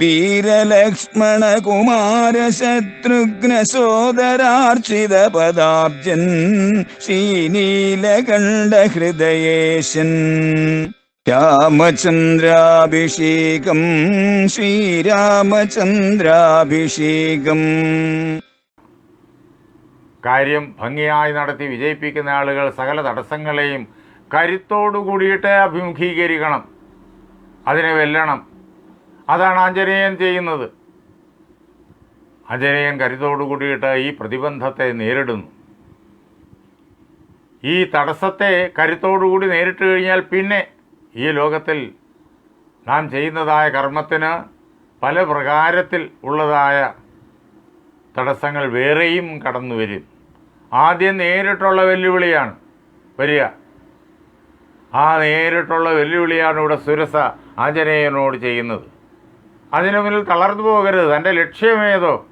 വീരലക്ഷ്മണ കുമാര ശത്രുഘ്ന സോദരാർച്ചിത പദാബ്ജൻ ശ്രീനീലകണ്ഠ ഹൃദയേശൻ രാമചന്ദ്രാഭിഷേകം ശ്രീരാമചന്ദ്രാഭിഷേകം. കാര്യം ഭംഗിയായി നടത്തി വിജയിപ്പിക്കുന്ന ആളുകൾ സകല തടസ്സങ്ങളെയും കരുത്തോടു കൂടിയിട്ട് അഭിമുഖീകരിക്കണം. അതിനെ വെല്ലണം. അതാണ് ആഞ്ജനേയൻ ചെയ്യുന്നത്. ആഞ്ജനേയൻ കരുതോടു കൂടിയിട്ട് ഈ പ്രതിബന്ധത്തെ നേരിടുന്നു. ഈ തടസ്സത്തെ കരുത്തോടുകൂടി നേരിട്ട് കഴിഞ്ഞാൽ പിന്നെ ഈ ലോകത്തിൽ നാം ചെയ്യുന്നതായ കർമ്മത്തിന് പല പ്രകാരത്തിൽ ഉള്ളതായ തടസ്സങ്ങൾ വേറെയും കടന്നു വരും. ആദ്യം നേരിട്ടുള്ള വെല്ലുവിളിയാണ് വരിക. ആ നേരിട്ടുള്ള വെല്ലുവിളിയാണ് ഇവിടെ സുരസ ആഞ്ജനേയനോട് ചെയ്യുന്നത്. അതിനു മുന്നിൽ തളർന്നു പോകരുത്. തന്റെ ലക്ഷ്യമേതോ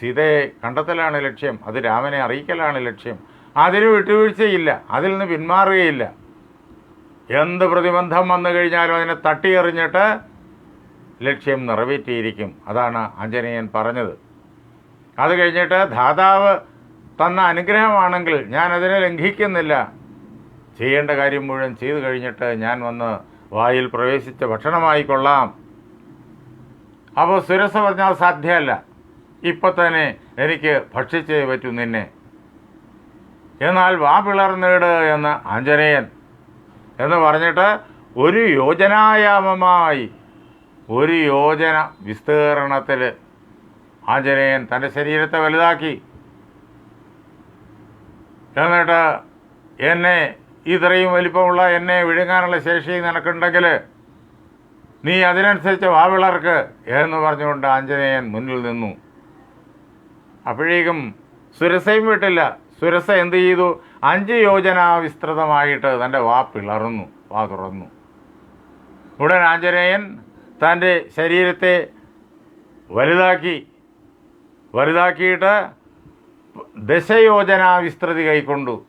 സീതയെ കണ്ടെത്തലാണ് ലക്ഷ്യം. അത് രാമനെ അറിയിക്കലാണ് ലക്ഷ്യം. അതിന് വിട്ടുവീഴ്ചയില്ല. അതിൽ നിന്ന് പിന്മാറുകയില്ല. എന്ത് പ്രതിബന്ധം വന്നു കഴിഞ്ഞാലും അതിനെ തട്ടിയെറിഞ്ഞിട്ട് ലക്ഷ്യം നിറവേറ്റിയിരിക്കും. അതാണ് ആഞ്ജനേയൻ പറഞ്ഞത്. അത് കഴിഞ്ഞിട്ട് ധാതാവ് തന്ന അനുഗ്രഹമാണെങ്കിൽ ഞാൻ അതിനെ ലംഘിക്കുന്നില്ല. ചെയ്യേണ്ട കാര്യം മുഴുവൻ ചെയ്തു കഴിഞ്ഞിട്ട് ഞാൻ വന്ന് വായിൽ പ്രവേശിച്ച ഭക്ഷണമായി കൊള്ളാം. അപ്പോൾ സുരസ പറഞ്ഞാൽ സാധ്യമല്ല. ഇപ്പം തന്നെ എനിക്ക് ഭക്ഷിച്ചേ പറ്റൂ നിന്നെ. എന്നാൽ വാ പിളർന്നിട് എന്ന് ആഞ്ജനേയൻ. എന്ന് പറഞ്ഞിട്ട് ഒരു യോജനായാമമായി ഒരു യോജന വിസ്തീർണത്തിൽ ആഞ്ജനേയൻ തന്റെ ശരീരത്തെ വലുതാക്കി. എന്നിട്ട് എന്നെ ഇത്രയും വലിപ്പമുള്ള എന്നെ വിഴുങ്ങാനുള്ള ശേഷി നിനക്കുണ്ടെങ്കിൽ നീ അതിനനുസരിച്ച് വാവിളർക്ക് എന്ന് പറഞ്ഞുകൊണ്ട് ആഞ്ജനേയൻ മുന്നിൽ നിന്നു. അപ്പോഴേക്കും സുരസയും വിട്ടില്ല. സുരസ എന്ത് ചെയ്തു? അഞ്ച് യോജന വിസ്തൃതമായിട്ട് തന്റെ വാ പിളർന്നു വാ തുറന്നു. ഉടൻ ആഞ്ജനേയൻ തന്റെ ശരീരത്തെ വലുതാക്കി വലുതാക്കിയിട്ട് ദശയോജന വിസ്തൃതി കൈക്കൊണ്ടു.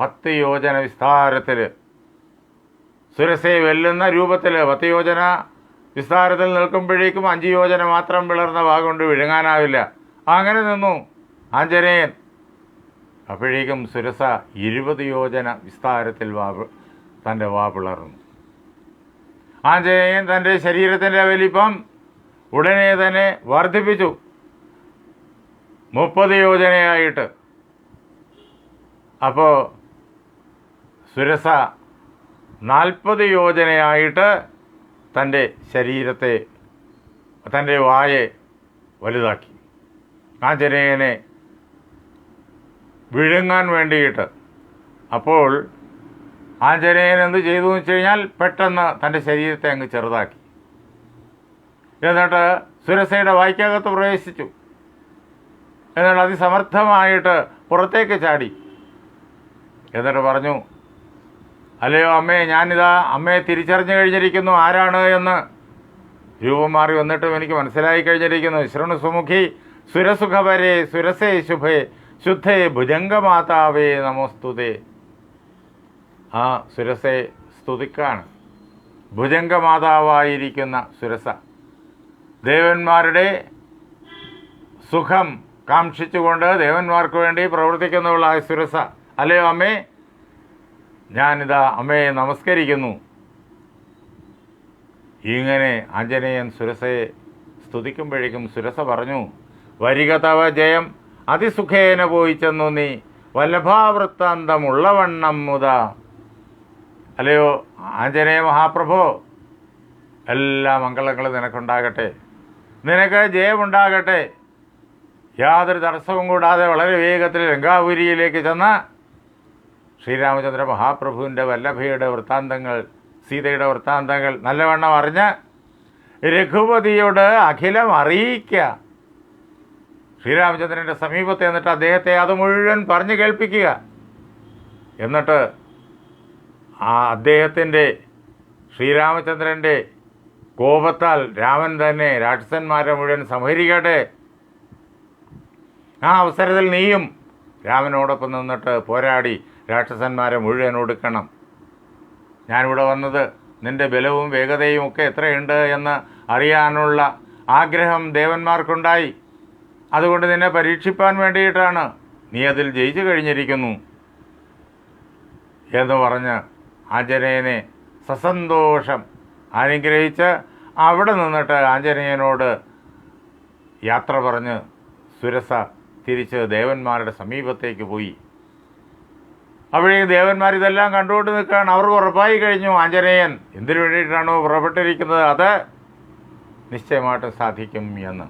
പത്ത് യോജന വിസ്താരത്തിൽ സുരസയെ വെല്ലുന്ന രൂപത്തിൽ പത്ത് വിസ്താരത്തിൽ നിൽക്കുമ്പോഴേക്കും അഞ്ച് യോജന മാത്രം വിളർന്ന വാ കൊണ്ട് വിഴുങ്ങാനാവില്ല. അങ്ങനെ നിന്നു. ആഞ്ജനേയൻ. അപ്പോഴേക്കും സുരസ ഇരുപത് യോജന വിസ്താരത്തിൽ വാ തന്റെ വാ പിളർന്നു. ആഞ്ജനേയൻ തന്റെ ശരീരത്തിന്റെ വലിപ്പം ഉടനെ തന്നെ വർദ്ധിപ്പിച്ചു. മുപ്പത് യോജനയായിട്ട്. അപ്പോൾ സുരസ നാൽപ്പത് യോജനയായിട്ട് തന്റെ ശരീരത്തെ തന്റെ വായെ വലുതാക്കി. ആഞ്ജനേയനെ വിഴുങ്ങാൻ വേണ്ടിയിട്ട് അപ്പോൾ ആഞ്ജനേയൻ എന്ത് ചെയ്തു എന്ന് വെച്ച് കഴിഞ്ഞാൽ പെട്ടെന്ന് തന്റെ ശരീരത്തെ അങ്ങ് ചെറുതാക്കി. എന്നിട്ട് സുരസയുടെ വായ്ക്കകത്ത് പ്രവേശിച്ചു. എന്നിട്ട് അതിസമർത്ഥമായിട്ട് പുറത്തേക്ക് ചാടി. എന്നിട്ട് പറഞ്ഞു അല്ലയോ അമ്മേ ഞാനിതാ അമ്മയെ തിരിച്ചറിഞ്ഞു കഴിഞ്ഞിരിക്കുന്നു. ആരാണ് എന്ന്? രൂപം മാറി വന്നിട്ടും എനിക്ക് മനസ്സിലായി കഴിഞ്ഞിരിക്കുന്നു. ശൃണു സുമുഖി സുരസുഖപരേ സുരസേ ശുഭേ ശുദ്ധേ ഭുജംഗമാതാവേ നമോസ്തുതേ. ആ സുരസെ സ്തുതിക്കാണ്. ഭുജംഗമാതാവായിരിക്കുന്ന സുരസ. ദേവന്മാരുടെ സുഖം കാക്ഷിച്ചുകൊണ്ട് ദേവന്മാർക്ക് വേണ്ടി പ്രവർത്തിക്കുന്നവളായ സുരസ. അല്ലയോ അമ്മേ? ഞാനിതാ അമ്മയെ നമസ്കരിക്കുന്നു. ഇങ്ങനെ ആഞ്ജനേയൻ സുരസയെ സ്തുതിക്കുമ്പോഴേക്കും സുരസ പറഞ്ഞു വരിക തവ ജയം അതിസുഖേന പോയി ചെന്നു നീ വല്ലഭാവൃത്താന്തമുള്ളവണ്ണം മുത. അല്ലയോ ആഞ്ജനേയ മഹാപ്രഭോ എല്ലാ മംഗളങ്ങളും നിനക്കുണ്ടാകട്ടെ നിനക്ക് ജയമുണ്ടാകട്ടെ. യാതൊരു തടസ്സവും കൂടാതെ വളരെ വേഗത്തിൽ രംഗാപുരിയിലേക്ക് ചെന്ന് ശ്രീരാമചന്ദ്ര മഹാപ്രഭുവിന്റെ വല്ലഭയുടെ വൃത്താന്തങ്ങൾ സീതയുടെ വൃത്താന്തങ്ങൾ നല്ലവണ്ണം അറിഞ്ഞ് രഘുപതിയോട് അഖിലം അറിയിക്കുക ശ്രീരാമചന്ദ്രന്റെ സമീപത്ത് എന്നിട്ട് അദ്ദേഹത്തെ അത് മുഴുവൻ പറഞ്ഞു കേൾപ്പിക്കുക. എന്നിട്ട് ആ അദ്ദേഹത്തിന്റെ ശ്രീരാമചന്ദ്രന്റെ കോപത്താൽ രാമൻ തന്നെ രാക്ഷസന്മാരെ മുഴുവൻ സംഹരിക്കട്ടെ. ആ അവസരത്തിൽ നീയും രാമനോടൊപ്പം നിന്നിട്ട് പോരാടി. രാക്ഷസന്മാരെ മുഴുവൻ ഒടുക്കണം. ഞാനിവിടെ വന്നത് നിന്റെ ബലവും വേഗതയും ഒക്കെ എത്രയുണ്ട് എന്ന് അറിയാനുള്ള ആഗ്രഹം ദേവന്മാർക്കുണ്ടായി. അതുകൊണ്ട് നിന്നെ പരീക്ഷിപ്പാൻ വേണ്ടിയിട്ടാണ് നീ അതിൽ ജയിച്ചു കഴിഞ്ഞിരിക്കുന്നു. എന്ന് പറഞ്ഞ് ആഞ്ജനേയനെ സസന്തോഷം അനുഗ്രഹിച്ച് അവിടെ നിന്നിട്ട് ആഞ്ജനേയനോട് യാത്ര പറഞ്ഞ് സുരസ തിരിച്ച് ദേവന്മാരുടെ സമീപത്തേക്ക് പോയി. അപ്പോഴേക്ക് ദേവന്മാർ ഇതെല്ലാം കണ്ടുകൊണ്ട് നിൽക്കുകയാണ്. അവർ ഉറപ്പായി കഴിഞ്ഞു ആഞ്ജനേയൻ. എന്തിനു വേണ്ടിയിട്ടാണോ പുറപ്പെട്ടിരിക്കുന്നത്? അത് നിശ്ചയമായിട്ടും സാധിക്കും എന്ന്.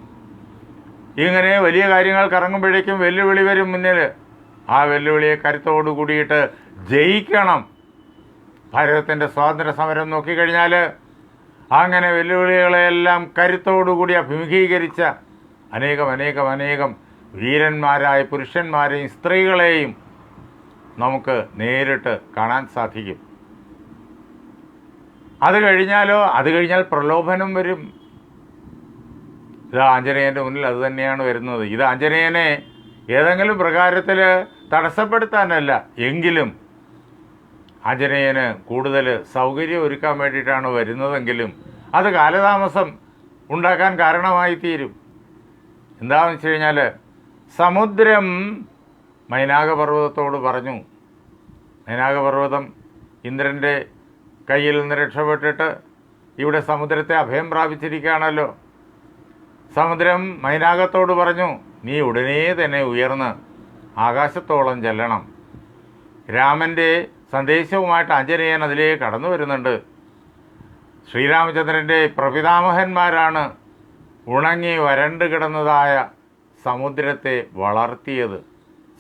ഇങ്ങനെ വലിയ കാര്യങ്ങൾ കറങ്ങുമ്പോഴേക്കും വെല്ലുവിളി വരും മുന്നിൽ. ആ വെല്ലുവിളിയെ കരുത്തോടു കൂടിയിട്ട് ജയിക്കണം. ഭാരതത്തിന്റെ സ്വാതന്ത്ര്യ സമരം നോക്കിക്കഴിഞ്ഞാൽ അങ്ങനെ വെല്ലുവിളികളെയെല്ലാം കരുത്തോടുകൂടി അഭിമുഖീകരിച്ച അനേകം അനേകം അനേകം വീരന്മാരായ പുരുഷന്മാരെയും സ്ത്രീകളെയും നമുക്ക് നേരിട്ട് കാണാൻ സാധിക്കും. അത് കഴിഞ്ഞാലോ അത് കഴിഞ്ഞാൽ പ്രലോഭനം വരും. ഇത് ആഞ്ജനേയന്റെ മുന്നിൽ അത് തന്നെയാണ് വരുന്നത്. ഇത് ആഞ്ജനേയനെ ഏതെങ്കിലും പ്രകാരത്തിൽ തടസ്സപ്പെടുത്താനല്ല എങ്കിലും ആഞ്ജനേയന് കൂടുതൽ സൗകര്യം ഒരുക്കാൻ വേണ്ടിയിട്ടാണ് വരുന്നതെങ്കിലും അത് കാലതാമസം ഉണ്ടാക്കാൻ കാരണമായി തീരും എന്താണെന്ന് വെച്ച് കഴിഞ്ഞാൽ സമുദ്രം മൈനാകപർവതത്തോട് പറഞ്ഞു മൈനാകപർവതം ഇന്ദ്രന്റെ കയ്യിൽ നിന്ന് രക്ഷപ്പെട്ടിട്ട് ഇവിടെ സമുദ്രത്തെ അഭയം പ്രാപിച്ചിരിക്കുകയാണല്ലോ. സമുദ്രം മൈനാകത്തോട് പറഞ്ഞു നീ ഉടനെ തന്നെ ഉയർന്ന് ആകാശത്തോളം ചെല്ലണം. രാമന്റെ സന്ദേശവുമായിട്ട് ആഞ്ജനേയൻ അതിലേക്ക് കടന്നു വരുന്നുണ്ട്. ശ്രീരാമചന്ദ്രന്റെ പ്രപിതാമഹന്മാരാണ് ഉണങ്ങി വരണ്ട് കിടന്നതായ സമുദ്രത്തെ വളർത്തിയത്.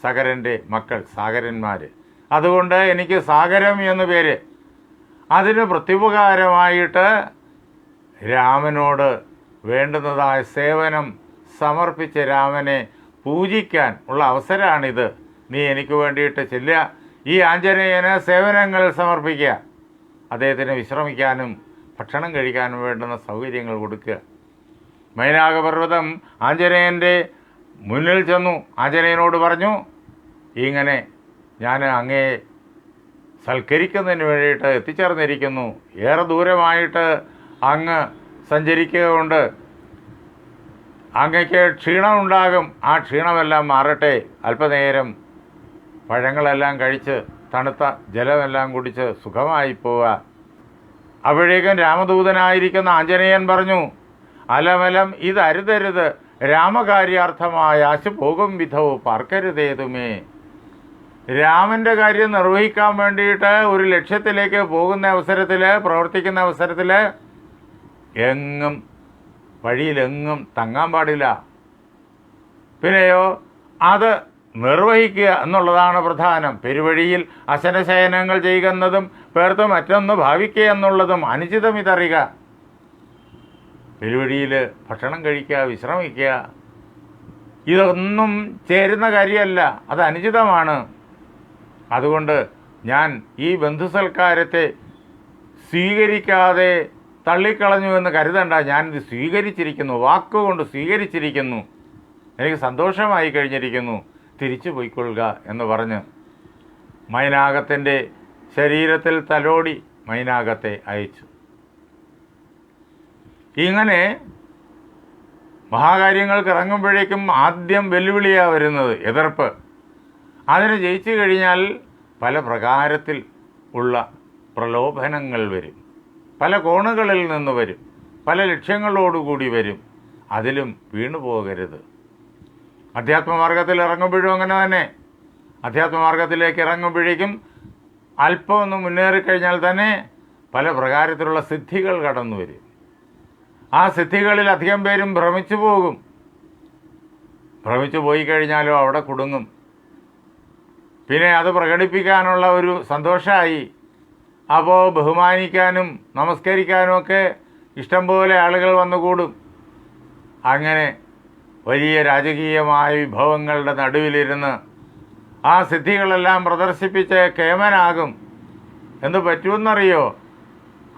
സകരന്റെ മക്കൾ സാഗരന്മാർ അതുകൊണ്ട് എനിക്ക് സാഗരം എന്ന പേര്. അതിന് പ്രത്യുപകാരമായിട്ട് രാമനോട് വേണ്ടുന്നതായ സേവനം സമർപ്പിച്ച രാമനെ പൂജിക്കാൻ ഉള്ള അവസരമാണിത് നീ എനിക്ക് വേണ്ടിയിട്ട് ചെല്ലുക. ഈ ആഞ്ജനേയന് സേവനങ്ങൾ സമർപ്പിക്കുക. അദ്ദേഹത്തിന് വിശ്രമിക്കാനും ഭക്ഷണം കഴിക്കാനും വേണ്ടുന്ന സൗകര്യങ്ങൾ കൊടുക്കുക. മൈനാകപർവതം ആഞ്ജനേയന്റെ മുന്നിൽ ചെന്നു ആഞ്ജനേയനോട് പറഞ്ഞു ഇങ്ങനെ ഞാൻ അങ്ങേ സൽക്കരിക്കുന്നതിന് വേണ്ടിയിട്ട് എത്തിച്ചേർന്നിരിക്കുന്നു. ഏറെ ദൂരമായിട്ട് അങ്ങ് സഞ്ചരിക്കുക കൊണ്ട് അങ്ങയ്ക്ക് ക്ഷീണമുണ്ടാകും. ആ ക്ഷീണമെല്ലാം മാറട്ടെ. അല്പനേരം പഴങ്ങളെല്ലാം കഴിച്ച് തണുത്ത ജലമെല്ലാം കുടിച്ച് സുഖമായി പോവുക അപ്പോഴേക്കും രാമദൂതനായിരിക്കുന്ന ആഞ്ജനേയൻ പറഞ്ഞു അലമലം ഇതരുതരുത് രാമകാര്യാർത്ഥമായ പോകും വിധവും പാർക്കരുതേതുമേ. രാമന്റെ കാര്യം നിർവഹിക്കാൻ വേണ്ടിയിട്ട് ഒരു ലക്ഷ്യത്തിലേക്ക് പോകുന്ന അവസരത്തിൽ പ്രവർത്തിക്കുന്ന അവസരത്തിൽ എങ്ങും വഴിയിലെങ്ങും തങ്ങാൻ പാടില്ല. പിന്നെയോ അത് നിർവഹിക്കുക എന്നുള്ളതാണ് പ്രധാനം. പെരുവഴിയിൽ അശനശയനങ്ങൾ ചെയ്യുന്നതും പേർത്ത് മറ്റൊന്ന് ഭാവിക്കുക എന്നുള്ളതും അനുചിതം ഇതറിയുക. പെരുവഴിയിൽ ഭക്ഷണം കഴിക്കുക വിശ്രമിക്കുക ഇതൊന്നും ചേരുന്ന കാര്യമല്ല. അത് അനുചിതമാണ്. അതുകൊണ്ട് ഞാൻ ഈ ബന്ധുസൽക്കാരത്തെ സ്വീകരിക്കാതെ തള്ളിക്കളഞ്ഞു എന്ന് കരുതണ്ട. ഞാനിത് സ്വീകരിച്ചിരിക്കുന്നു. വാക്കുകൊണ്ട് സ്വീകരിച്ചിരിക്കുന്നു. എനിക്ക് സന്തോഷമായി കഴിഞ്ഞിരിക്കുന്നു. തിരിച്ചു പോയിക്കൊള്ളുക എന്ന് പറഞ്ഞ് മൈനാകത്തിന്റെ ശരീരത്തിൽ തലോടി മൈനാകത്തെ അയച്ചു. ഇങ്ങനെ മഹാകാര്യങ്ങൾക്ക് ഇറങ്ങുമ്പോഴേക്കും ആദ്യം വെല്ലുവിളിയാണ് വരുന്നത് എതിർപ്പ്. അതിനെ ജയിച്ചു കഴിഞ്ഞാൽ പല പ്രകാരത്തിൽ ഉള്ള പ്രലോഭനങ്ങൾ വരും. പല കോണുകളിൽ നിന്ന് വരും. പല ലക്ഷ്യങ്ങളോടുകൂടി വരും. അതിലും വീണു പോകരുത്. അധ്യാത്മമാർഗത്തിൽ ഇറങ്ങുമ്പോഴും അങ്ങനെ തന്നെ. അധ്യാത്മമാർഗത്തിലേക്ക് ഇറങ്ങുമ്പോഴേക്കും അല്പം ഒന്ന് മുന്നേറിക്കഴിഞ്ഞാൽ തന്നെ പല പ്രകാരത്തിലുള്ള സിദ്ധികൾ കടന്നു വരും. ആ സിദ്ധികളിൽ അധികം പേരും ഭ്രമിച്ചു പോകും. ഭ്രമിച്ചു പോയി കഴിഞ്ഞാലോ അവിടെ കുടുങ്ങും. പിന്നെ അത് പ്രകടിപ്പിക്കാനുള്ള ഒരു സന്തോഷമായി അപ്പോൾ ബഹുമാനിക്കാനും നമസ്കരിക്കാനും ഒക്കെ ഇഷ്ടംപോലെ ആളുകൾ വന്നുകൂടും. അങ്ങനെ വലിയ രാജകീയമായ വിഭവങ്ങളുടെ നടുവിലിരുന്ന് ആ സിദ്ധികളെല്ലാം പ്രദർശിപ്പിച്ച് കേമനാകും. എന്ന് പറ്റുമെന്നറിയോ?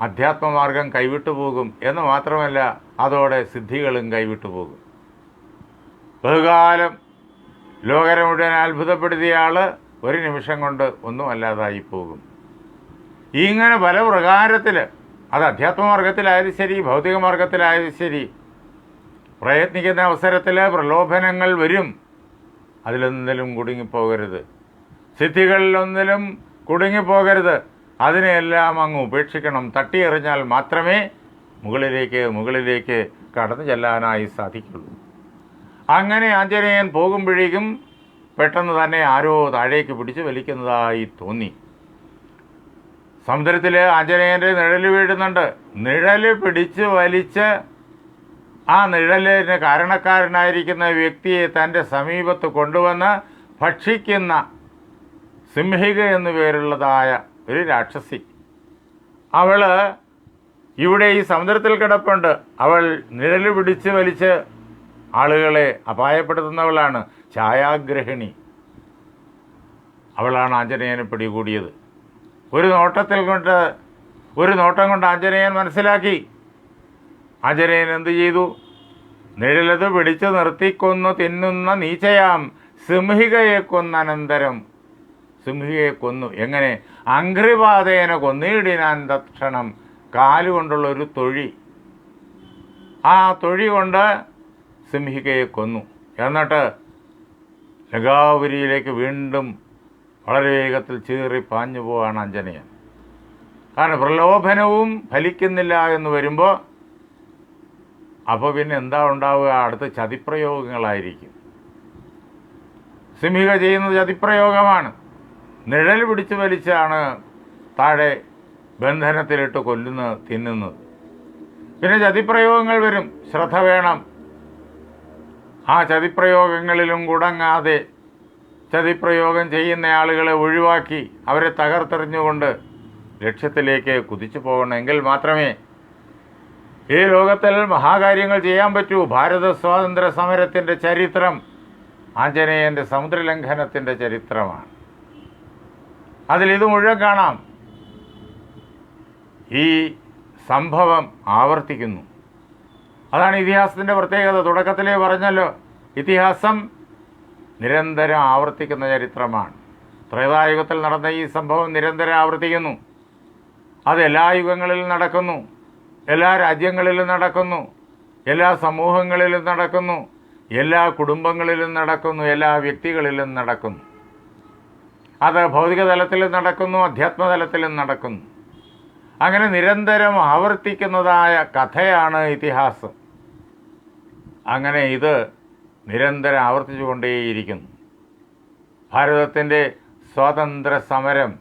അധ്യാത്മമാർഗം കൈവിട്ടു പോകും എന്ന് മാത്രമല്ല അതോടെ സിദ്ധികളും കൈവിട്ടു പോകും. ബഹുകാലം ലോകരെ മുഴുവൻ അത്ഭുതപ്പെടുത്തിയ ആൾ ഒരു നിമിഷം കൊണ്ട് ഒന്നുമല്ലാതായി പോകും. ഇങ്ങനെ പല പ്രകാരത്തിൽ അത് അധ്യാത്മമാർഗത്തിലായാലും ശരി ഭൗതിക മാർഗത്തിലായാലും ശരി. പ്രയത്നിക്കുന്ന അവസരത്തിൽ പ്രലോഭനങ്ങൾ വരും. അതിലൊന്നിലും കുടുങ്ങിപ്പോകരുത്. സിദ്ധികളിലൊന്നിലും കുടുങ്ങിപ്പോകരുത്. അതിനെയെല്ലാം അങ്ങ് ഉപേക്ഷിക്കണം. തട്ടിയെറിഞ്ഞാൽ മാത്രമേ മുകളിലേക്ക് മുകളിലേക്ക് കടന്നു ചെല്ലാനായി സാധിക്കുള്ളൂ. അങ്ങനെ ആഞ്ജനേയൻ പോകുമ്പോഴേക്കും പെട്ടെന്ന് തന്നെ ആരോ താഴേക്ക് പിടിച്ചു വലിക്കുന്നതായി തോന്നി. സമുദ്രത്തിൽ ആഞ്ജനേയന്റെ നിഴൽ വീഴുന്നുണ്ട്. നിഴൽ പിടിച്ച് വലിച്ച് ആ നിഴലിന് കാരണക്കാരനായിരിക്കുന്ന വ്യക്തിയെ തന്റെ സമീപത്ത് കൊണ്ടുവന്ന് ഭക്ഷിക്കുന്ന സിംഹിക എന്നു പേരുള്ളതായ ഒരു രാക്ഷസി. അവൾ ഇവിടെ ഈ സമുദ്രത്തിൽ കിടപ്പുണ്ട്. അവൾ നിഴൽ പിടിച്ച് വലിച്ച് ആളുകളെ അപായപ്പെടുത്തുന്നവളാണ് ഛായാഗ്രഹിണി. അവളാണ് ആഞ്ജനേയനെ പിടികൂടിയത്. ഒരു നോട്ടത്തിൽ കൊണ്ട് ഒരു നോട്ടം കൊണ്ട് ആഞ്ജനേയൻ മനസ്സിലാക്കി. ആഞ്ജനേയൻ എന്ത് ചെയ്തു? നിഴലത് പിടിച്ചു നിർത്തിക്കൊന്നു തിന്നുന്ന നീച്ചയാം. സിംഹികയെ കൊന്നനന്തരം സിംഹികയെ കൊന്നു എങ്ങനെ? അങ്ക്രിപാതേനെ കൊന്നിടിനാൻ തക്ഷണം കാലുകൊണ്ടുള്ള ഒരു തൊഴി. ആ തൊഴി കൊണ്ട് സിംഹികയെ കൊന്നു. എന്നിട്ട് ലഗാപുരിയിലേക്ക് വീണ്ടും വളരെ വേഗത്തിൽ ചീറി പാഞ്ഞു പോവാണ് അഞ്ജനയൻ കാരണം പ്രലോഭനവും ഫലിക്കുന്നില്ല എന്ന് വരുമ്പോൾ അപ്പോൾ പിന്നെ എന്താ ഉണ്ടാവുക? അടുത്ത ചതിപ്രയോഗങ്ങളായിരിക്കും. സിംഹിക ചെയ്യുന്നത് ചതിപ്രയോഗമാണ്. നിഴൽ പിടിച്ചു വലിച്ചാണ് താഴെ ബന്ധനത്തിലിട്ട് കൊല്ലുന്നത് തിന്നുന്നത്. പിന്നെ ചതിപ്രയോഗങ്ങൾ വരും. ശ്രദ്ധ വേണം. ആ ചതിപ്രയോഗങ്ങളിലും കുടങ്ങാതെ ചതിപ്രയോഗം ചെയ്യുന്ന ആളുകളെ ഒഴിവാക്കി അവരെ തകർത്തെറിഞ്ഞുകൊണ്ട് ലക്ഷ്യത്തിലേക്ക് കുതിച്ചു പോകണമെങ്കിൽ മാത്രമേ ഈ ലോകത്തിൽ മഹാകാര്യങ്ങൾ ചെയ്യാൻ പറ്റൂ. ഭാരത സ്വാതന്ത്ര്യ സമരത്തിന്റെ ചരിത്രം ആഞ്ജനേയന്റെ സമുദ്രലംഘനത്തിന്റെ ചരിത്രമാണ്. അതിൽ ഇത് മുഴുവൻ കാണാം. ഈ സംഭവം ആവർത്തിക്കുന്നു. അതാണ് ഇതിഹാസത്തിന്റെ പ്രത്യേകത. തുടക്കത്തിലേ പറഞ്ഞല്ലോ ഇതിഹാസം നിരന്തരം ആവർത്തിക്കുന്ന ചരിത്രമാണ്. ത്രേതായുഗത്തിൽ നടന്ന ഈ സംഭവം നിരന്തരം ആവർത്തിക്കുന്നു. അത് എല്ലാ യുഗങ്ങളിലും നടക്കുന്നു. എല്ലാ രാജ്യങ്ങളിലും നടക്കുന്നു. എല്ലാ സമൂഹങ്ങളിലും നടക്കുന്നു. എല്ലാ കുടുംബങ്ങളിലും നടക്കുന്നു. എല്ലാ വ്യക്തികളിലും നടക്കുന്നു. അത് ഭൗതിക തലത്തിലും നടക്കുന്നു അധ്യാത്മതലത്തിലും നടക്കുന്നു. അങ്ങനെ നിരന്തരം ആവർത്തിക്കുന്നതായ കഥയാണ് ഇതിഹാസം. അങ്ങനെ ഇത് നിരന്തരം ആവർത്തിച്ചുകൊണ്ടേയിരിക്കുന്നു. ഭാരതത്തിന്റെ സ്വാതന്ത്ര്യ സമരം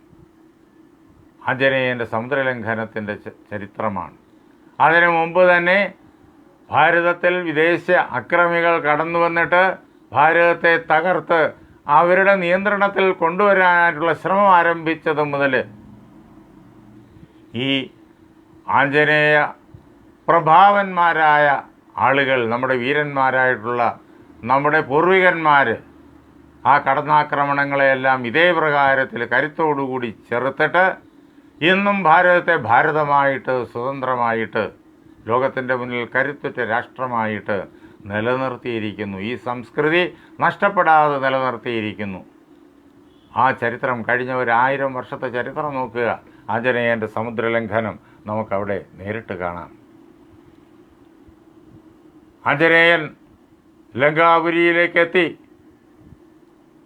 ആഞ്ജനേയന്റെ സമുദ്രലംഘനത്തിന്റെ ചരിത്രമാണ്. അതിനു മുമ്പ് തന്നെ ഭാരതത്തിൽ വിദേശ അക്രമികൾ കടന്നു വന്നിട്ട് ഭാരതത്തെ തകർത്ത് അവരുടെ നിയന്ത്രണത്തിൽ കൊണ്ടുവരാനായിട്ടുള്ള ശ്രമം ആരംഭിച്ചത് മുതൽ ഈ ആഞ്ജനേയ പ്രഭാവന്മാരായ ആളുകൾ നമ്മുടെ വീരന്മാരായിട്ടുള്ള നമ്മുടെ പൂർവികന്മാർ ആ കടന്നാക്രമണങ്ങളെയെല്ലാം ഇതേ പ്രകാരത്തിൽ കരുത്തോടുകൂടി ചെറുത്തിട്ട് ഇന്നും ഭാരതത്തെ ഭാരതമായിട്ട് സ്വതന്ത്രമായിട്ട് ലോകത്തിന്റെ മുന്നിൽ കരുത്തുറ്റ രാഷ്ട്രമായിട്ട് നിലനിർത്തിയിരിക്കുന്നു. ഈ സംസ്കൃതി നഷ്ടപ്പെടാതെ നിലനിർത്തിയിരിക്കുന്നു. ആ ചരിത്രം കഴിഞ്ഞ ഒരു ആയിരം വർഷത്തെ ചരിത്രം നോക്കുക. ആഞ്ജനേയന്റെ സമുദ്രലംഘനം നമുക്കവിടെ നേരിട്ട് കാണാം. ആഞ്ജനേയൻ ലങ്കാപുരിയിലേക്ക് എത്തി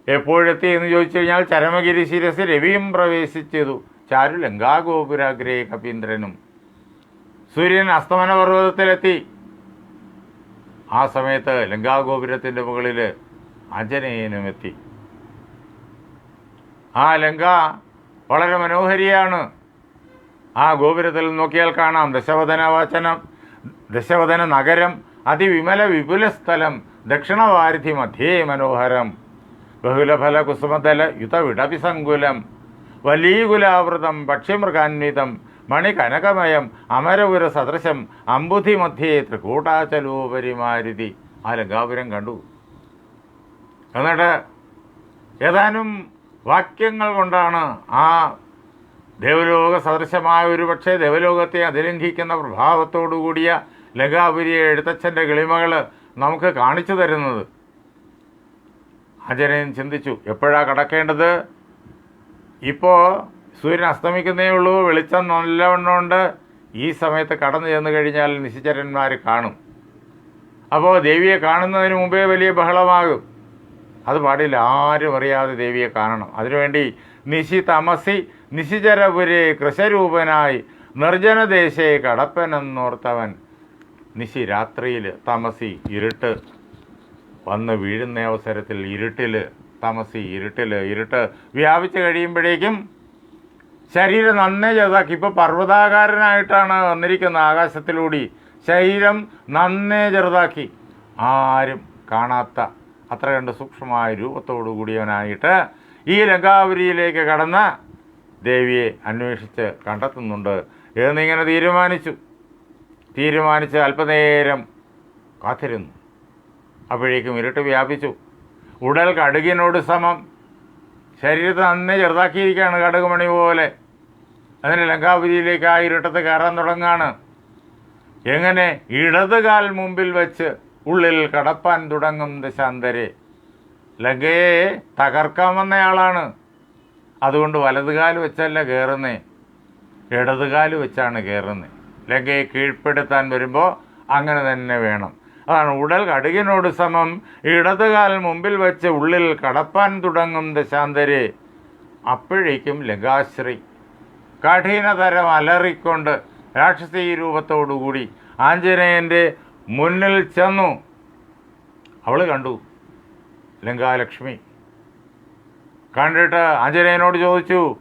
എപ്പോഴെത്തി എന്ന് ചോദിച്ചു കഴിഞ്ഞാൽ ചരമഗിരി ശിരസ് രവിയും പ്രവേശിച്ചതു. ചാരു ലങ്കാഗോപുരാഗ്രേ കപീന്ദ്രനും. സൂര്യൻ അസ്തമന പർവതത്തിലെത്തി. ആ സമയത്ത് ലങ്കാഗോപുരത്തിന്റെ മുകളിൽ അഞ്ജനേയനും എത്തി. ആ ലങ്ക വളരെ മനോഹരിയാണ്. ആ ഗോപുരത്തിൽ നോക്കിയാൽ കാണാം ദശവദന വചനം ദശവദന നഗരം അതിവിമല വിപുല സ്ഥലം ദക്ഷിണവാരിധി മധ്യേ മനോഹരം ബഹുലഫല കുസുമതല യുതവിടപിസങ്കുലം വലീകുലാവൃതം പക്ഷിമൃഗാന്വിതം മണികനകമയം അമരപുര സദൃശം അമ്പുധി മധ്യേ അലങ്കാപുരം ആ ലങ്കാപുരം കണ്ടു. എന്നിട്ട് ഏതാനും വാക്യങ്ങൾ കൊണ്ടാണ് ആ ദേവലോക സദൃശമായ ഒരു പക്ഷേ ദേവലോകത്തെ അതിലംഘിക്കുന്ന പ്രഭാവത്തോടു കൂടിയ ലങ്കാപുരിയെ എഴുത്തച്ഛന്റെ കിളിമകൾ നമുക്ക് കാണിച്ചു തരുന്നത്. അജനയൻ ചിന്തിച്ചു എപ്പോഴാണ് കടക്കേണ്ടത്? ഇപ്പോൾ സൂര്യൻ അസ്തമിക്കുന്നേ ഉള്ളൂ വെളിച്ചം നല്ലവണ്ണമുണ്ട് ഈ സമയത്ത് കടന്നു ചെന്ന് കഴിഞ്ഞാൽ നിശിചരന്മാർ കാണും. അപ്പോൾ ദേവിയെ കാണുന്നതിന് മുമ്പേ വലിയ ബഹളമാകും. അത് പാടില്ല ആരും അറിയാതെ ദേവിയെ കാണണം. അതിനുവേണ്ടി നിശി തമസി നിശിചരപുരെ കൃശരൂപനായി നിർജനദേശേ കടപ്പനെന്നോർത്തവൻ നിശി രാത്രിയിൽ തമസി ഇരുട്ട് വന്ന് വീഴുന്ന അവസരത്തിൽ ഇരുട്ടിൽ തമസി ഇരുട്ടിൽ ഇരുട്ട് വ്യാപിച്ചു കഴിയുമ്പോഴേക്കും ശരീരം നന്നേ ചെറുതാക്കി. ഇപ്പോൾ പർവതാകാരനായിട്ടാണ് വന്നിരിക്കുന്നത് ആകാശത്തിലൂടി. ശരീരം നന്നേ ചെറുതാക്കി. ആരും കാണാത്ത അത്ര കണ്ട് സൂക്ഷ്മമായ രൂപത്തോടു കൂടിയവനായിട്ട് ഈ ലങ്കാപുരിയിലേക്ക് കടന്ന് ദേവിയെ അന്വേഷിച്ച് കണ്ടെത്തുന്നുണ്ട്. എന്നിങ്ങനെ തീരുമാനിച്ചു. തീരുമാനിച്ച് അല്പനേരം കാത്തിരുന്നു. അപ്പോഴേക്കും ഇരുട്ട് വ്യാപിച്ചു. ഉടൽ കടുകിനോട് സമം. ശരീരത്തെ നന്നേ ചെറുതാക്കിയിരിക്കുകയാണ് കടുകുമണി പോലെ. അതിന് ലങ്കാപുരിയിലേക്ക് ആ ഇരുട്ടത്ത് കയറാൻ തുടങ്ങാണ്. എങ്ങനെ ഇടത് കാൽ മുമ്പിൽ വെച്ച് ഉള്ളിൽ കടപ്പാൻ തുടങ്ങും ദശാന്തരെ. ലങ്കയെ തകർക്കാൻ വന്നയാളാണ്. അതുകൊണ്ട് വലതുകാൽ വെച്ചല്ല കയറുന്നേ ഇടതുകാൽ വെച്ചാണ് കയറുന്നത് ലങ്കയെ കീഴ്പ്പെടുത്താൻ വരുമ്പോൾ അങ്ങനെ തന്നെ വേണം. അതാണ് ഉടൽ കടുകിനോട് സമം. ഇടതുകാൽ മുമ്പിൽ വെച്ച് ഉള്ളിൽ കടപ്പാൻ തുടങ്ങും ദശാന്തരെ. അപ്പോഴേക്കും ലങ്കാശ്രീ കഠിനതരം അലറിക്കൊണ്ട് രാക്ഷസീ രൂപത്തോടുകൂടി ആഞ്ജനേയന്റെ മുന്നിൽ ചെന്നു. അവൾ കണ്ടു ലങ്കാലക്ഷ്മി. കണ്ടിട്ട് ആഞ്ജനേയനോട് ചോദിച്ചു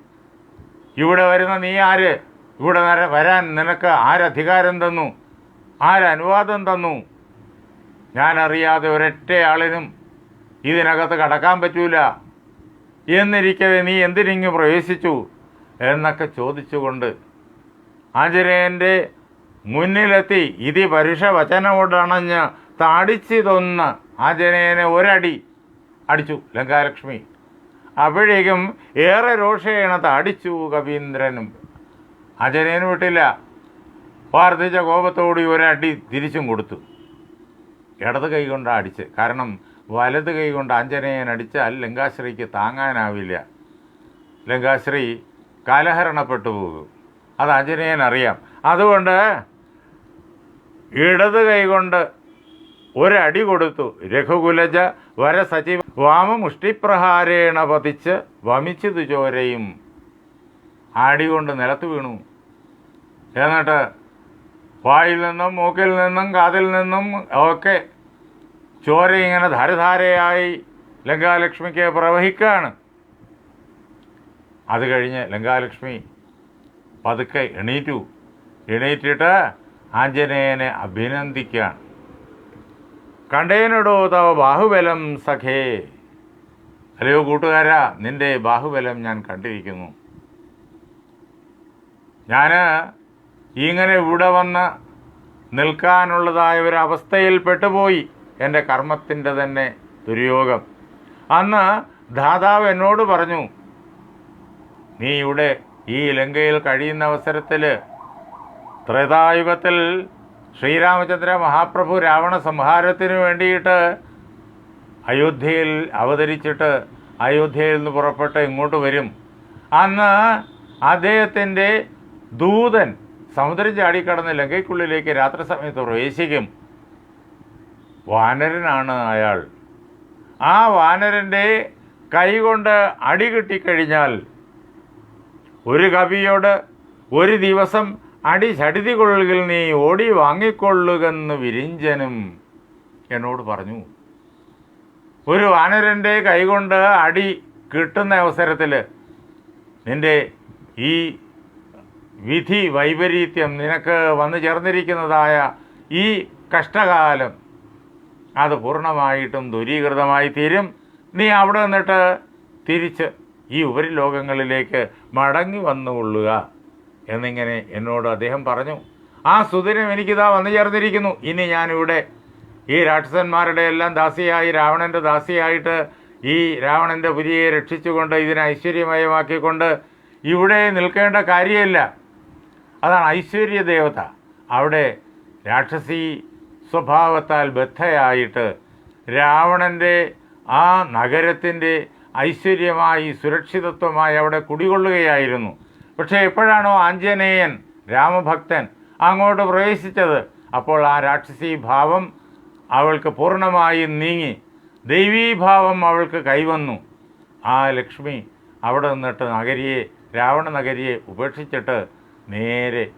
ഇവിടെ വരുന്ന നീ ആര്? ഇവിടെ വര- വരാൻ നിനക്ക് ആരധികാരം തന്നു? ആരനുവാദം തന്നു? ഞാനറിയാതെ ഒരൊറ്റ ആളിനും ഇതിനകത്ത് കടക്കാൻ പറ്റൂല. എന്നിരിക്കവേ നീ എന്തിനിങ്ങ് പ്രവേശിച്ചു? എന്നൊക്കെ ചോദിച്ചുകൊണ്ട് ആഞ്ജനേയന്റെ മുന്നിലെത്തി ഇതി പരുഷ വചനമോടണഞ്ഞ് തടിച്ചിതൊന്ന് ആഞ്ജനേയനെ ഒരടി അടിച്ചു. ലങ്കാലക്ഷ്മി അപ്പോഴേക്കും ഏറെ രോഷേണ താടിച്ചു കവീന്ദ്രനും. ആഞ്ജനേയന് വിട്ടില്ല. വർദ്ധിച്ച കോപത്തോടി ഒരടി തിരിച്ചും കൊടുത്തു. ഇടത് കൈ കൊണ്ടാണ് അടിച്ച്. കാരണം വലത് കൈ കൊണ്ട് ആഞ്ജനേയൻ അടിച്ചാൽ ലങ്കാശ്രീക്ക് താങ്ങാനാവില്ല. ലങ്കാശ്രീ കാലഹരണപ്പെട്ടു പോകും. അത് ആഞ്ജനേയൻ അറിയാം അതുകൊണ്ട് ഇടത് കൈകൊണ്ട് ഒരടി കൊടുത്തു. രഘുകുലജ വര സജീവ വാമമുഷ്ടിപ്രഹാരേണ പതിച്ച് വമിച്ചതു ചോരയും ആടി കൊണ്ട് നിലത്ത് വീണു. എന്നിട്ട് വായിൽ നിന്നും മൂക്കിൽ നിന്നും കാതിൽ നിന്നും ഒക്കെ ചോര ഇങ്ങനെ ധാരധാരയായി ലങ്കാലക്ഷ്മിക്ക് പ്രവഹിക്കുകയാണ്. അത് കഴിഞ്ഞ് ലങ്കാലക്ഷ്മി പതുക്കെ എണീറ്റു. എണീറ്റിട്ട് ആഞ്ജനേയനെ അഭിനന്ദിക്കുകയാണ് കണ്ടേനടോ തവ ബാഹുബലം സഖേ. അല്ലയോ കൂട്ടുകാരാ നിന്റെ ബാഹുബലം ഞാൻ കണ്ടിരിക്കുന്നു. ഞാൻ ഇങ്ങനെ ഇവിടെ വന്ന് നിൽക്കാനുള്ളതായ ഒരു അവസ്ഥയിൽ പെട്ടുപോയി എന്റെ കർമ്മത്തിന്റെ തന്നെ ദുര്യോഗം. അന്ന് ധാതാവ് എന്നോട് പറഞ്ഞു നീ ഇവിടെ ഈ ലങ്കയിൽ കഴിയുന്ന അവസരത്തിൽ ത്രേതായുഗത്തിൽ ശ്രീരാമചന്ദ്ര മഹാപ്രഭു രാവണ സംഹാരത്തിന് വേണ്ടിയിട്ട് അയോധ്യയിൽ അവതരിച്ചിട്ട് അയോധ്യയിൽ നിന്ന് പുറപ്പെട്ട് ഇങ്ങോട്ട് വരും. അന്ന് അദ്ദേഹത്തിന്റെ ദൂതൻ സമുദ്രം ചാടിക്കടന്ന് ലങ്കയ്ക്കുള്ളിലേക്ക് രാത്രി സമയത്ത് പ്രവേശിക്കും. വാനരനാണ് അയാൾ. ആ വാനരന്റെ കൈകൊണ്ട് അടി കിട്ടിക്കഴിഞ്ഞാൽ ഒരു കവിയോട് ഒരു ദിവസം അടി ചടിതി കൊള്ളുകിൽ നീ ഓടി വാങ്ങിക്കൊള്ളുകെന്ന് വിരിഞ്ചനും എന്നോട് പറഞ്ഞു. ഒരു വാനരന്റെ കൈകൊണ്ട് അടി കിട്ടുന്ന അവസരത്തിൽ നിന്റെ ഈ വിധി വൈപരീത്യം നിനക്ക് വന്നു ചേർന്നിരിക്കുന്നതായ ഈ കഷ്ടകാലം അത് പൂർണമായിട്ടും ദുരീകൃതമായി തീരും നീ അവിടെ നിന്നിട്ട് തിരിച്ച് ഈ ഉപരിലോകങ്ങളിലേക്ക് മടങ്ങി വന്നുകൊള്ളുക എന്നിങ്ങനെ എന്നോട് അദ്ദേഹം പറഞ്ഞു ആ സുദിനം എനിക്കിതാ വന്നു ചേർന്നിരിക്കുന്നു. ഇനി ഞാനിവിടെ ഈ രാക്ഷസന്മാരുടെ എല്ലാം ദാസിയായി രാവണന്റെ ദാസിയായിട്ട് ഈ രാവണന്റെ പുരിയെ രക്ഷിച്ചുകൊണ്ട് ഇതിനെ ഐശ്വര്യമയമാക്കിക്കൊണ്ട് ഇവിടെ നിൽക്കേണ്ട കാര്യമില്ല. അതാണ് ഐശ്വര്യ ദേവത. അവിടെ രാക്ഷസി സ്വഭാവത്താൽ ബദ്ധയായിട്ട് രാവണന്റെ ആ നഗരത്തിന്റെ ഐശ്വര്യമായി സുരക്ഷിതത്വമായി അവിടെ കുടികൊള്ളുകയായിരുന്നു. പക്ഷേ എപ്പോഴാണോ ആഞ്ജനേയൻ രാമഭക്തൻ അങ്ങോട്ട് പ്രവേശിച്ചത്? അപ്പോൾ ആ രാക്ഷസി ഭാവം അവൾക്ക് പൂർണമായും നീങ്ങി. ദൈവീഭാവം അവൾക്ക് കൈവന്നു. ആ ലക്ഷ്മി അവിടെ നിന്നിട്ട് നഗരിയെ രാവണ നഗരിയെ ഉപേക്ഷിച്ചിട്ട് നേരെ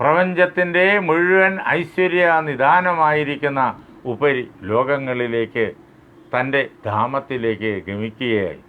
പ്രപഞ്ചത്തിന്റെ മുഴുവൻ ഐശ്വര്യ നിദാനമായിരിക്കുന്ന ഉപരി ലോകങ്ങളിലേക്ക് തന്റെ ധാമത്തിലേക്ക് ഗമിക്കുകയായി